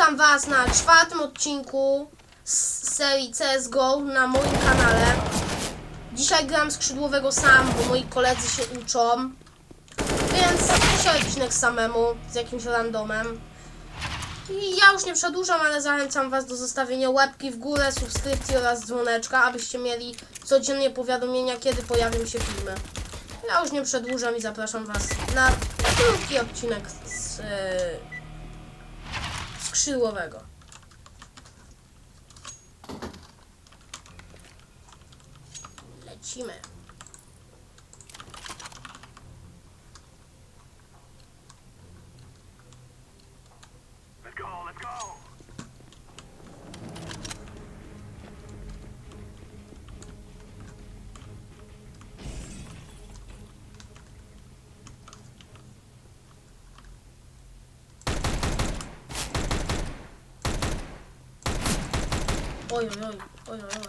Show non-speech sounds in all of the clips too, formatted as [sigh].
Witam Was na czwartym odcinku z serii CSGO na moim kanale. Dzisiaj gram skrzydłowego sam, bo moi koledzy się uczą. Więc dzisiaj odcinek samemu, z jakimś randomem. I ja już nie przedłużam, ale zachęcam Was do zostawienia łapki w górę, subskrypcji oraz dzwoneczka, abyście mieli codziennie powiadomienia, kiedy pojawią się filmy. Ja już nie przedłużam i zapraszam Was na krótki odcinek z, yy, skrzydłowego. Lecimy. Let's go, let's go. Oj, oj, oj, oj, oj.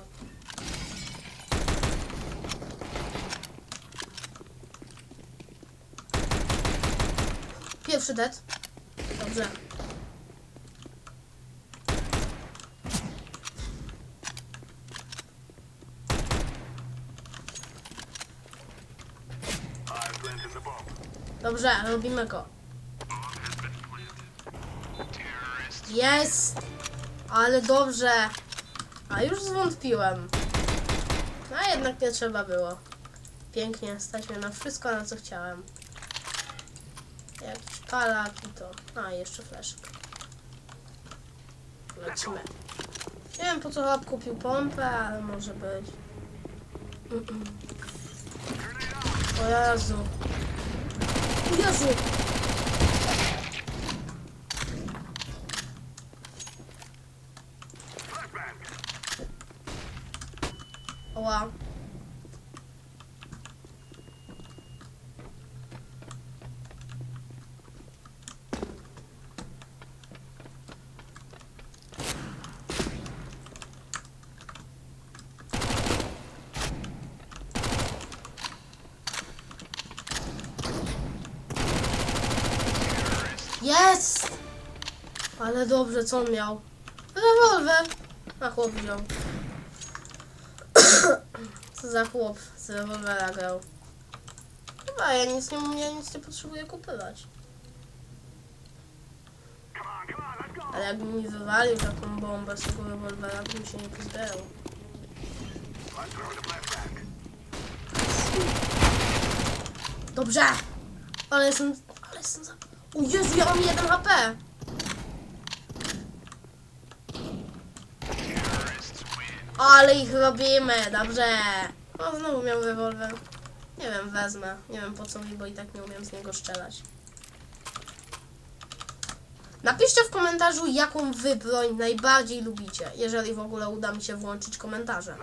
Pierwszy dead. Dobrze. Dobrze, robimy go. Jest! Ale dobrze. A już zwątpiłem. A jednak nie trzeba było. Pięknie, stać mnie na wszystko, na co chciałem. Jakiś palak i to. A, jeszcze fleszek. Lecimy. Nie wiem po co chłop kupił pompę, ale może być. O Jezu. O Jezu! Jest! Ale dobrze, co on miał? Rewolwer! A chłop wziął. [coughs] Co za chłop z rewolwera grał. Chyba ja nic nie, ja nic nie potrzebuję kupować. Ale jakbym mi wywalił taką bombę z tego rewolwera, bym się nie pozbierał. Dobrze! Ale jestem... Ale jestem za... O Jezu, ja mam jeden HP! Ale ich robimy, dobrze! O, znowu miał rewolwer. Nie wiem, wezmę. Nie wiem po co mi, bo i tak nie umiem z niego strzelać. Napiszcie w komentarzu, jaką wy broń najbardziej lubicie, jeżeli w ogóle uda mi się włączyć komentarze.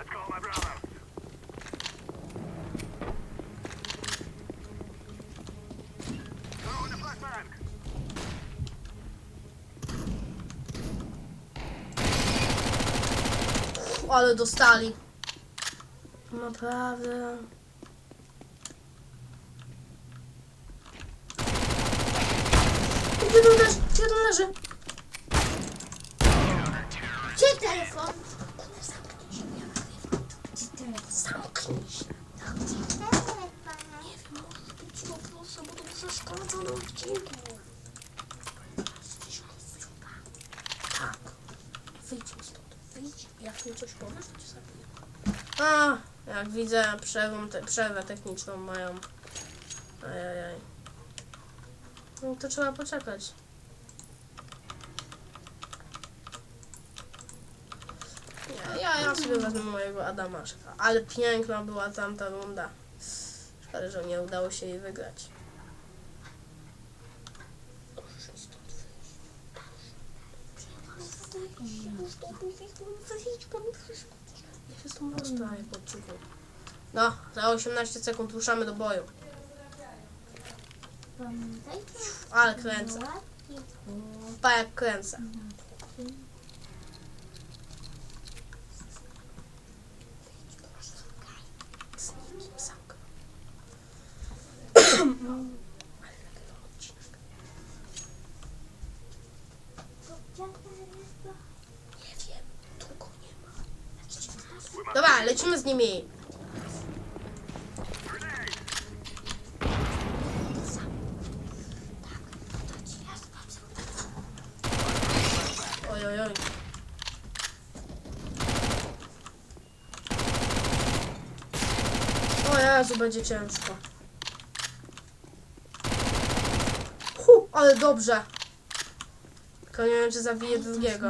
Ale dostali. Naprawdę. Gdzie to leży? Gdzie to leży? Gdzie telefon? Zamknij się. Nie wiem, może być cicho, proszę, bo to przeszkadza na odcinku. Tak. Wyjdźmy stąd. Wyjdź. Jak mi coś cię zabiję. A, jak widzę, przerwę, te, przerwę techniczną mają. Ajajaj. No to trzeba poczekać. Nie, ja, ja sobie wezmę mojego Adamaszka. Ale piękna była tamta runda. Szkoda, że nie udało się jej wygrać. Ja się rozprawię ciuchu. No, za 18 sekund ruszamy do boju. Ale kręcę. Pa jak kręcę. Z nikim zamknę. Ale nagrywał odcinek. Dobra, lecimy z nimi. Oj, oj, oj. O Jezu, będzie ciężko. Hu, ale dobrze. Tylko nie wiem, czy zabiję drugiego.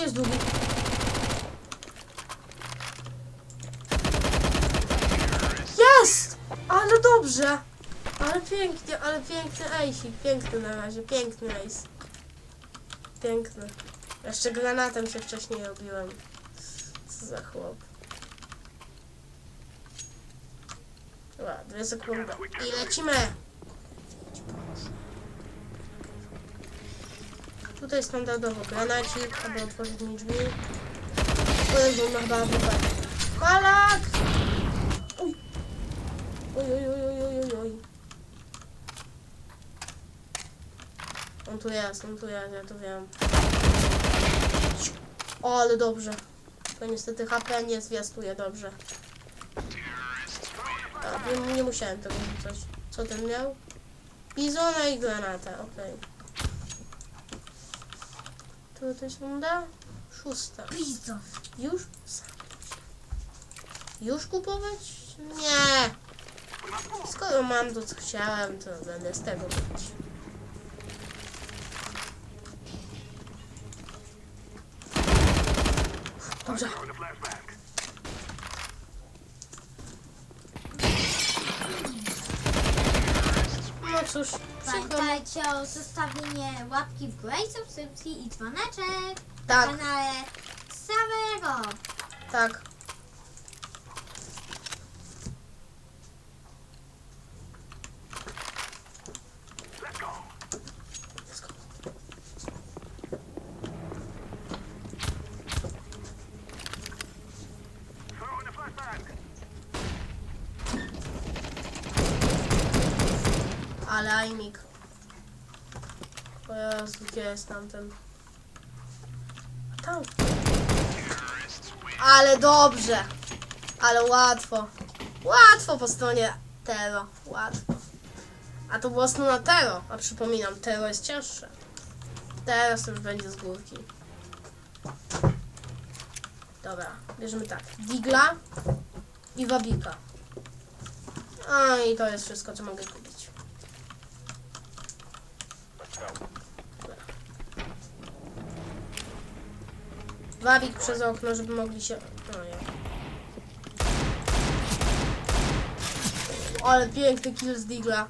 Gdzie jest drugi? Jest! Ale dobrze! Ale pięknie, ale piękny ejsik. Piękny na razie, piękny ejs. Piękny. Jeszcze granatem się wcześniej robiłem. Co za chłop. Dwie sekundy. I lecimy! Tutaj standardowo granacik, aby otworzyć mi drzwi. Pojeżdżą na chyba wypad. Palak! Oj! Oj, oj, oj, oj, oj, oj. On tu jest, on tu jest, ja to wiem. O, ale dobrze. To niestety HP nie zwiastuje dobrze. A, nie, nie musiałem tego rzucać. Co ten miał? Bizona i granata, okej. To to jest runda? Szósta. Pizza. Już? Już kupować? Nie. Skoro mam to, co chciałem, to będę z tego robić. Dobrze. No cóż. Pamiętajcie o zostawienie łapki w górę i subskrypcji i dzwoneczek na Tak, kanale samego. tak. Ale Aimik. O Jezu, gdzie jest tamten? Tam. Ale dobrze. Ale łatwo. Łatwo po stronie Tero. Łatwo. A to było strona Tero. A przypominam, Tero jest cięższe. Teraz już będzie z górki. Dobra, bierzemy tak. Digla i Wabika. A i to jest wszystko, co mogę kupić. Wabik przez okno, żeby mogli się... No nie. Ale piękny kill z Digla.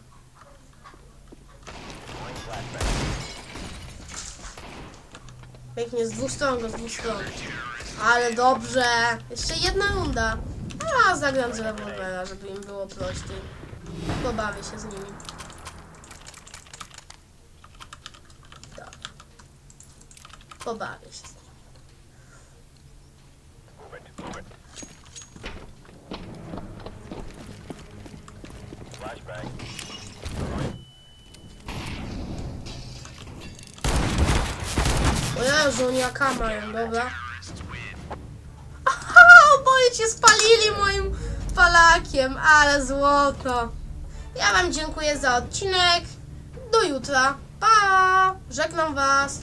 Pięknie, z dwóch stron z dwóch stron. Ale dobrze. Jeszcze jedna runda. A, zagram z rewolwera, żeby im było prościej. Pobawię się z nimi. Tak. Pobawię się z nimi. O Jezu, oni AK mają, dobra. Aha, oboje się spalili moim palakiem, ale złoto. Ja wam dziękuję za odcinek. Do jutra. Pa! Żegnam was.